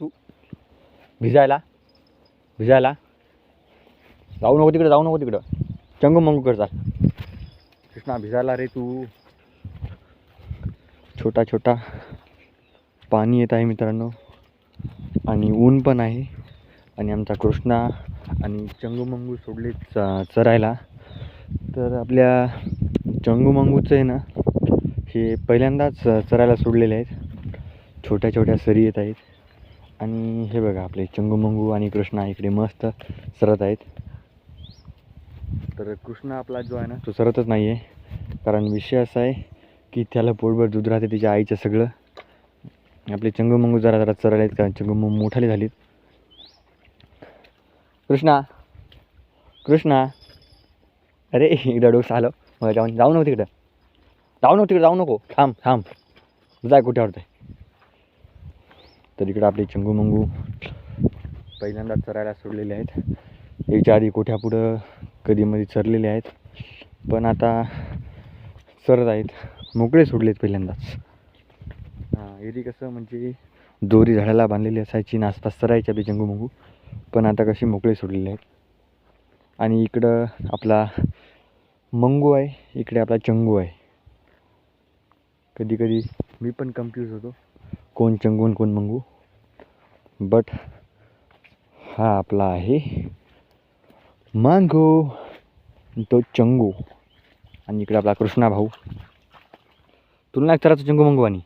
तू. भिजायला. भिजायला. जाऊ नको तिकडं जाऊ नको तिकडं. चंगू मंगू कर चाल. कृष्णा भिजायला रे तू. छोटा छोटा. पाणी येत आहे मित्रांनो. आणि ऊन पण आहे. आणि आमचा कृष्णा आणि चंगू मंगू सोडले च चरायला. तर आपल्या चंगू मंगूचं आहे ना हे पहिल्यांदाच चरायला सोडलेले आहेत. छोट्या छोट्या सरी येत आहेत. आणि हे बघा आपले चंगुमंगू आणि कृष्णा इकडे मस्त सरत आहेत. तर कृष्णा आपला जो आहे ना तो सरतच नाही आहे कारण विषय असा आहे की त्याला पोटभर दूध राहते त्याच्या आईचं सगळं. आपले चंगुमंगू जरा जरा चरायला आहेत कारण चंगुमंग मोठाली मोठाले झालीत. कृष्णा कृष्णा. अरे इकडं डोस आलं. मग जाऊन जाऊ नको तिकडं. जाऊ नको तिकडं जाऊ नको. थांब थांब. जाय कुठे आवडतंय. तर इकडं आपले चंगू मंगू पहिल्यांदा चरायला सोडलेले आहेत. याच्या आधी कोठ्यापुढं कधी मध्ये चरलेले आहेत. पण आता चरत आहेत. मोकळे सोडलेत पहिल्यांदाच. हां एरी कसं म्हणजे दोरी झाडाला बांधलेली असायची नासपास आसपास चरायची आपली चंगू मंगू. पण आता कशी मोकळे सोडलेले आहेत. आणि इकडं आपला मंगू आहे इकडे आपला चंगू आहे. कधी कधी मी पण कन्फ्यूज होतो. कोण चंगू आणि कोण मंगू. बट हा आपला आहे मांगो तो चंगू. आणि इकडे आपला कृष्णा भाऊ. तुला नाही चंगू मंगू आणि.